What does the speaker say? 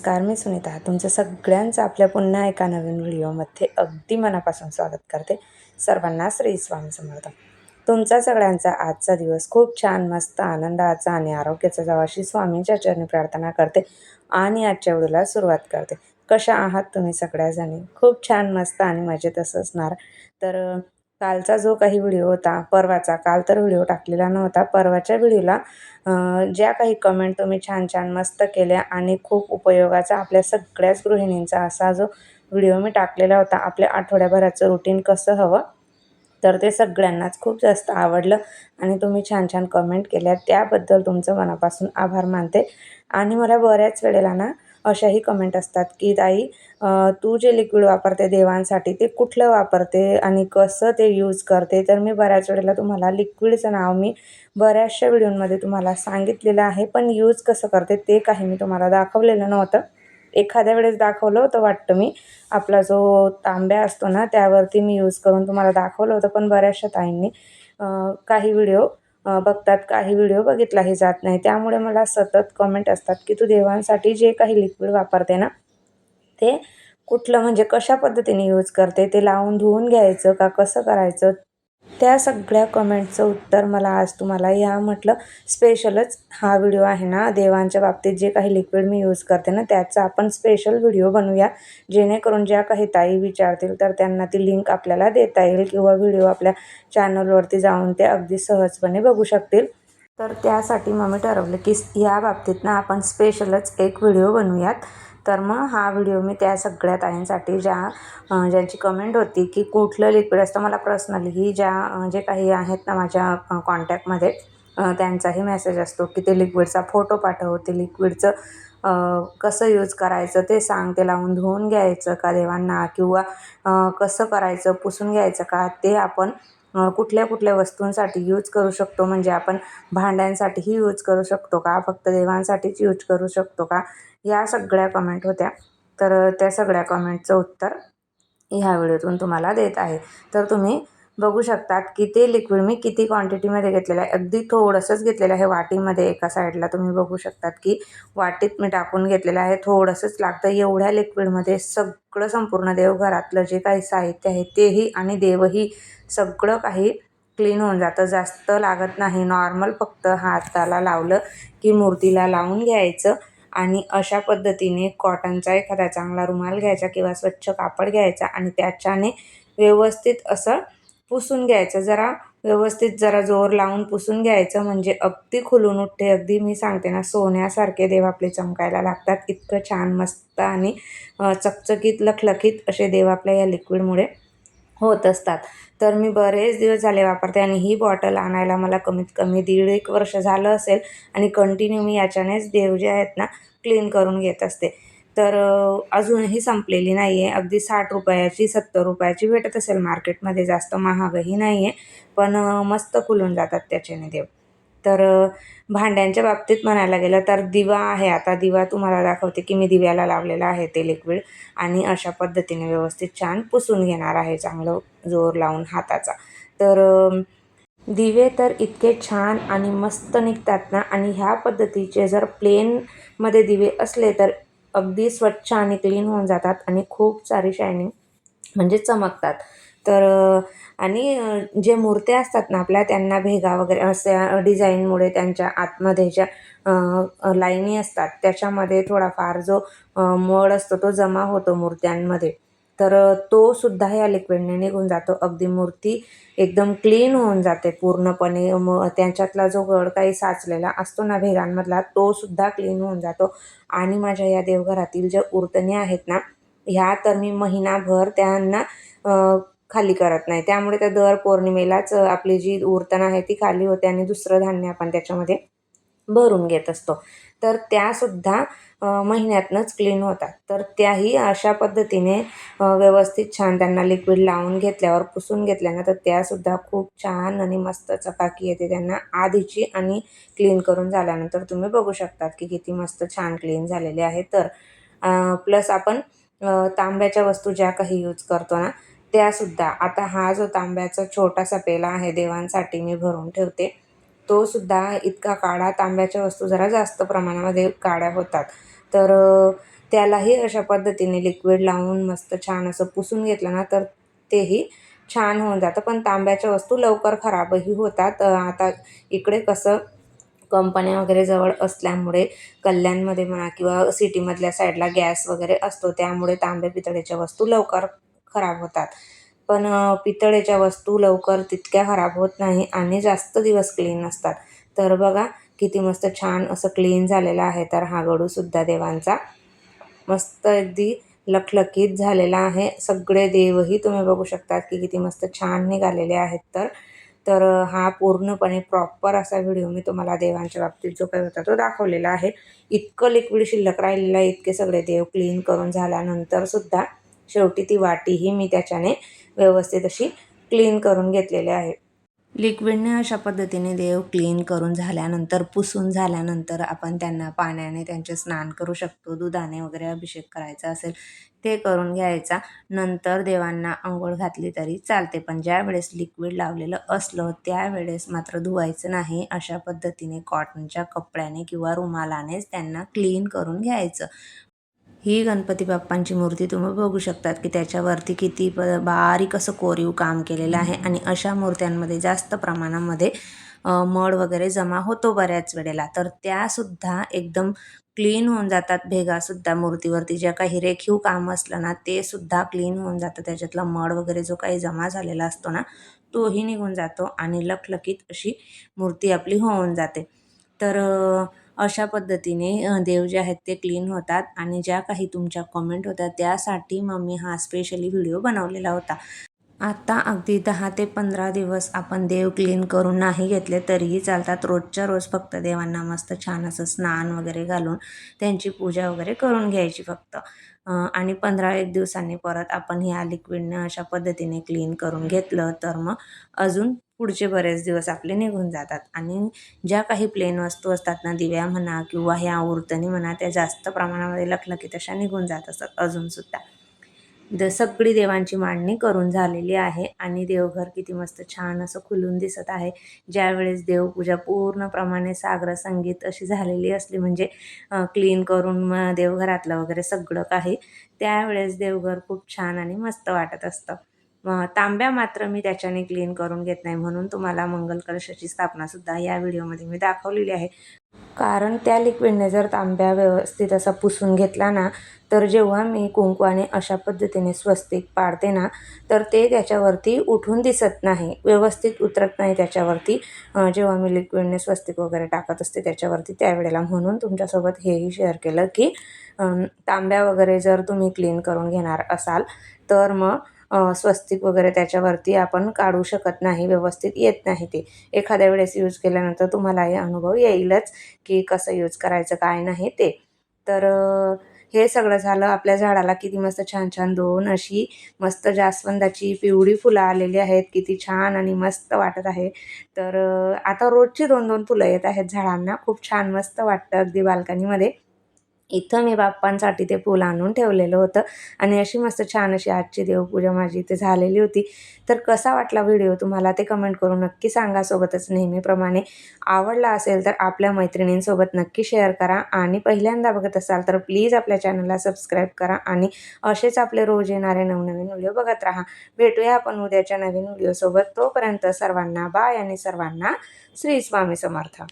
नमस्कार मी सुनीता. तुमचं सगळ्यांचं आपल्या पुन्हा एका नवीन व्हिडिओमध्ये अगदी मनापासून स्वागत करते. सर्वांना श्री स्वामी समर्थ. तुमचा सगळ्यांचा आजचा दिवस खूप छान मस्त आनंदाचा आणि आरोग्याचा जावा अशी स्वामींच्या चरणी प्रार्थना करते आणि आजच्या व्हिडिओला सुरुवात करते. कशा आहात तुम्ही सगळ्याजणी? खूप छान मस्त आणि मजेत असं असणार. तर कालचा जो काही व्हिडिओ होता परवाचा काल तर व्हिडिओ टाकलेला नव्हता परवाच्या व्हिडिओला ज्या काही कमेंट तुम्ही छान छान मस्त केल्या आणि खूप उपयोगाचा आपल्या सगळ्याच गृहिणींचा असा जो व्हिडिओ मी टाकलेला होता आपल्या आठवड्याभराचं रुटीन कसं हवं तर ते सगळ्यांनाच खूप जास्त आवडलं आणि तुम्ही छान छान कमेंट केल्या. त्याबद्दल तुमचं मनापासून आभार मानते. आणि मला बऱ्याच वेळेला ना अशाही कमेंट असतात की ताई तू जे लिक्विड वापरते देवांसाठी ते कुठलं वापरते आणि कसं ते यूज करते? तर मी बऱ्याच वेळेला तुम्हाला लिक्विडचं नाव मी बऱ्याचशा व्हिडिओमध्ये तुम्हाला सांगितलेलं आहे पण यूज कसं करते ते काही मी तुम्हाला दाखवलेलं नव्हतं. एखाद्या वेळेस दाखवलं होतं वाटतं मी. आपला जो तांब्या असतो ना त्यावरती मी यूज करून तुम्हाला दाखवलं होतं पण बऱ्याचशा ताईंनी काही व्हिडिओ बघतात काही व्हिडिओ बघितलाही जात नाही. त्यामुळे मला सतत कमेंट असतात की तू देवांसाठी जे काही लिक्विड वापरते ना ते कुठलं म्हणजे कशा पद्धतीने यूज करते? ते लावून धुवून घ्यायचं का? कसं करायचं? त्या सगळ्या कमेंटचं उत्तर मला आज तुम्हाला या म्हटलं स्पेशलच हा व्हिडिओ आहे ना. देवांच्या बाबतीत जे काही लिक्विड मी यूज करते ना त्याचा आपण स्पेशल व्हिडिओ बनवूया. जेणेकरून ज्या काही ताई विचारतील तर त्यांना ती लिंक आपल्याला देता येईल किंवा व्हिडिओ आपल्या चॅनलवरती जाऊन ते अगदी सहजपणे बघू शकतील. तर त्यासाठी मग मी ठरवलं की या बाबतीत ना आपण स्पेशलच एक व्हिडिओ बनवूयात. तर मग हा व्हिडिओ मी त्या सगळ्या ताईंसाठी ज्या ज्यांची कमेंट होती की कुठलं लिक्विड असतं मला पर्सनली ज्या जे काही आहेत ना माझ्या कॉन्टॅक्टमध्ये त्यांचाही मेसेज असतो की ते लिक्विडचा फोटो पाठव ते लिक्विडचं कसं यूज करायचं ते सांग ते लावून धुवून घ्यायचं का देवांना किंवा कसं करायचं पुसून घ्यायचं का ते आपण कुठल्या कुठल्या वस्तूंसाठी यूज करू शकतो? म्हणजे आपण भांड्यांसाठीही यूज करू शकतो का? फक्त देवांसाठीच यूज करू शकतो का? या सगळ्या कमेंट होत्या. तर त्या सगळ्या कमेंटचं उत्तर ह्या व्हिडिओतून तुम्हाला देत आहे. तर तुम्ही बघू शकतात की ते लिक्विड मी किती क्वांटिटीमध्ये घेतलेलं आहे. अगदी थोडंसंच घेतलेलं आहे वाटीमध्ये एका साईडला तुम्ही बघू शकतात की वाटीत मी टाकून घेतलेलं आहे. थोडंसंच लागतं. एवढ्या लिक्विडमध्ये सगळं संपूर्ण देवघरातलं जे काही साहित्य आहे तेही आणि देवही सगळं काही क्लीन होऊन जातं. जास्त लागत नाही. नॉर्मल फक्त हाताला लावलं की मूर्तीला लावून घ्यायचं आणि अशा पद्धतीने कॉटनचा एखादा चांगला रुमाल घ्यायचा किंवा स्वच्छ कापड घ्यायचा आणि त्याच्याने व्यवस्थित असं पुसून घ्यायचं. जरा व्यवस्थित जरा जोर लावून पुसून घ्यायचं. म्हणजे अगदी खुलून उठते. अगदी मी सांगते ना सोन्यासारखे देव आपले चमकायला लागतात. इतकं छान मस्त आणि चकचकीत लखलखीत असे देव आपल्या या लिक्विडमुळे होत असतात. तर मी बरेच दिवस झाले वापरते आणि ही बॉटल आणायला मला कमीत कमी दीड एक वर्ष झालं असेल आणि कंटिन्यू मी याच्यानेच देव जे आहेत ना क्लीन करून घेत असते. तर अजूनही संपलेली नाही आहे अगदी साठ रुपयाची सत्तर रुपयाची भेटत असेल मार्केटमध्ये. जास्त महागही नाही आहे पण मस्त खुलून जातात त्याच्याने देव. तर भांड्यांच्या बाबतीत म्हणायला गेलं तर दिवा आहे. आता दिवा तुम्हाला दाखवते की मी दिव्याला लावलेला आहे ते लिक्विड आणि अशा पद्धतीने व्यवस्थित छान पुसून घेणार आहे. चांगलं जोर लावून हाताचा. तर दिवे तर इतके छान आणि मस्त निघतात ना आणि ह्या पद्धतीचे जर प्लेनमध्ये दिवे असले तर अगदी स्वच्छ आणि क्लीन होऊन जातात आणि खूप सारी शायनिंग म्हणजे चमकतात. तर आणि जे मूर्त्या असतात ना आपल्या त्यांना भेगा वगैरे अशा डिझाईनमुळे त्यांच्या आतमध्ये ज्या लाईनी असतात त्याच्यामध्ये थोडाफार जो मळ असतो तो जमा होतो मूर्त्यांमध्ये. तर तो सुद्धा या लिक्विडने निघून जातो. अगदी मूर्ती एकदम क्लीन होऊन जाते पूर्णपणे. म त्यांच्यातला जो गड काही साचलेला असतो ना भेगांमधला तो सुद्धा क्लीन होऊन जातो. आणि माझ्या या देवघरातील ज्या उर्तनी आहेत ना ह्या तर मी महिनाभर त्यांना खाली करत नाही. त्यामुळे त्या दर पौर्णिमेलाच आपली जी उरतण आहे ती खाली होते आणि दुसरं धान्य आपण त्याच्यामध्ये भरून घेत असतो. तर त्यासुद्धा महिन्यातनंच क्लीन होतात. तर त्याही अशा पद्धतीने व्यवस्थित छान त्यांना लिक्विड लावून घेतल्यावर पुसून घेतल्यानं तर त्यासुद्धा खूप छान आणि मस्त चकाकी येते त्यांना आधीची आणि क्लीन करून झाल्यानंतर. तुम्ही बघू शकतात की किती मस्त छान क्लीन झालेले आहे. तर प्लस आपण तांब्याच्या वस्तू ज्या काही यूज करतो ना त्यासुद्धा आता हा जो तांब्याचा छोटासा पेला आहे देवांसाठी मी भरून ठेवते. तो सुद्धा इतका काळा तांब्याच्या वस्तू जरा जास्त प्रमाणामध्ये काळ्या होतात. तर त्यालाही अशा पद्धतीने लिक्विड लावून मस्त छान असं पुसून घेतलं ना तर तेही छान होऊन जातं. पण तांब्याच्या वस्तू लवकर खराबही होतात. आता इकडे कसं कंपन्या वगैरे जवळ असल्यामुळे कल्याणमध्ये म्हणा किंवा सिटीमधल्या साईडला गॅस वगैरे असतो त्यामुळे तांबे पितळेच्या वस्तू लवकर खराब होतात. पण पितळेच्या वस्तू लवकर तितक्या खराब होत नाही आणि जास्त दिवस क्लीन असतात तर बघा किती मस्त छान असं क्लीन झालेलं आहे. तर हा गडूसुद्धा देवांचा मस्त अगदी लखलखीत झालेला आहे. सगळे देवही तुम्ही बघू शकतात की किती मस्त छान निघालेले आहेत. तर तर हा पूर्णपणे प्रॉपर असा व्हिडिओ मी तुम्हाला देवांच्या बाबतीत जो काही होता तो दाखवलेला आहे. इतकं लिक्विड शिल्लक राहिलेलं आहे इतके सगळे देव क्लीन करून झाल्यानंतरसुद्धा शेवटी ती वाटीही मी त्याच्याने व्यवस्थित अशी क्लीन करून घेतलेली आहे. लिक्विडने अशा पद्धतीने देव क्लीन करून झाल्यानंतर पुसून झाल्यानंतर आपण त्यांना पाण्याने त्यांचे स्नान करू शकतो दुधाने वगैरे अभिषेक करायचा असेल ते करून घ्यायचा. नंतर देवांना आंघोळ घातली तरी चालते पण ज्यावेळेस लिक्विड लावलेलं असलं त्यावेळेस मात्र धुवायचं नाही. अशा पद्धतीने कॉटनच्या कपड्याने किंवा रुमालानेच त्यांना क्लीन करून घ्यायचं. ही गणपती बाप्पांची मूर्ती तुम्ही बघू शकतात की त्याच्यावरती किती प बारीक असं कोरीव काम केलेलं आहे आणि अशा मूर्त्यांमध्ये जास्त प्रमाणामध्ये मड वगैरे जमा होतो बऱ्याच वेळेला. तर त्यासुद्धा एकदम क्लीन होऊन जातात. भेगासुद्धा मूर्तीवरती ज्या काही रेखीव काम असलं ना ते सुद्धा क्लीन होऊन जातं. त्याच्यातला मड वगैरे जो काही जमा झालेला असतो ना तोही निघून जातो आणि लखलखीत अशी मूर्ती आपली होऊन जाते. तर अशा पद्धतीने देव जे आहेत ते क्लीन होतात आणि ज्या काही तुमच्या कमेंट होत्या त्यासाठी मग मी हा स्पेशली व्हिडिओ बनवलेला होता. आता अगदी दहा ते पंधरा दिवस आपण देव क्लीन करून नाही घेतले तरीही चालतात. रोजच्या रोज फक्त देवांना मस्त छान असं स्नान वगैरे घालून त्यांची पूजा वगैरे करून घ्यायची फक्त. आणि पंधरा एक दिवसांनी परत आपण ह्या लिक्विडनं अशा पद्धतीने क्लीन करून घेतलं तर मग अजून पुढचे बरेच दिवस आपले निघून जातात. आणि ज्या काही प्लेन वस्तू असतात ना दिव्या म्हणा किंवा ह्या उरतणी म्हणा त्या जास्त प्रमाणामध्ये लखलखी तशा निघून जात असतात अजूनसुद्धा द सगळी देवांची मांडणी करून झालेली आहे आणि देवघर किती मस्त छान असं खुलून दिसत आहे. ज्यावेळेस देवपूजा पूर्णप्रमाणे सागर संगीत अशी झालेली असली म्हणजे क्लीन करून मग देवघरातलं वगैरे सगळं काही त्यावेळेस देवघर खूप छान आणि मस्त वाटत असतं. तांब्या मात्र मी त्याच्याने क्लीन करून घेत नाही म्हणून तुम्हाला मंगल कलशाची स्थापनासुद्धा या व्हिडिओमध्ये मी दाखवलेली आहे. कारण त्या लिक्विडने जर तांब्या व्यवस्थित असा पुसून घेतला ना तर जेव्हा मी कुंकवाने अशा पद्धतीने स्वस्तिक पाडते ना तर ते त्याच्यावरती उठून दिसत नाही व्यवस्थित उतरत नाही त्याच्यावरती. जेव्हा मी लिक्विडने स्वस्तिक वगैरे टाकत असते त्याच्यावरती त्यावेळेला म्हणून तुमच्यासोबत हेही शेअर केलं की तांब्या वगैरे जर तुम्ही क्लीन करून घेणार असाल तर मग स्वस्तिक वगैरे त्याच्यावरती आपण काढू शकत नाही व्यवस्थित येत नाही ते. एखाद्या वेळेस यूज केल्यानंतर तुम्हाला हे अनुभव येईलच की कसं यूज करायचं काय नाही ते. तर हे सगळं झालं आपल्या झाडाला किती मस्त छान छान दोन अशी मस्त जास्वंदाची पिवळी फुलं आलेली आहेत किती छान आणि मस्त वाटत आहे. तर आता रोजची दोन दोन फुलं येत आहेत झाडांना. खूप छान मस्त वाटतं अगदी बाल्कनीमध्ये. इथं मी बाप्पांसाठी ते फूल आणून ठेवलेलं होतं. आणि अशी मस्त छान अशी आजची देवपूजा माझी इथे झालेली होती. तर कसा वाटला व्हिडिओ तुम्हाला ते कमेंट करून नक्की सांगा. सोबतच नेहमीप्रमाणे आवडला असेल तर आपल्या मैत्रिणींसोबत नक्की शेअर करा. आणि पहिल्यांदा बघत असाल तर प्लीज आपल्या चॅनलला सबस्क्राईब करा. आणि असेच आपले रोज येणारे नवनवीन व्हिडिओ बघत राहा. भेटूया आपण उद्याच्या नवीन व्हिडिओसोबत. तोपर्यंत सर्वांना बाय आणि सर्वांना श्री स्वामी समर्थ.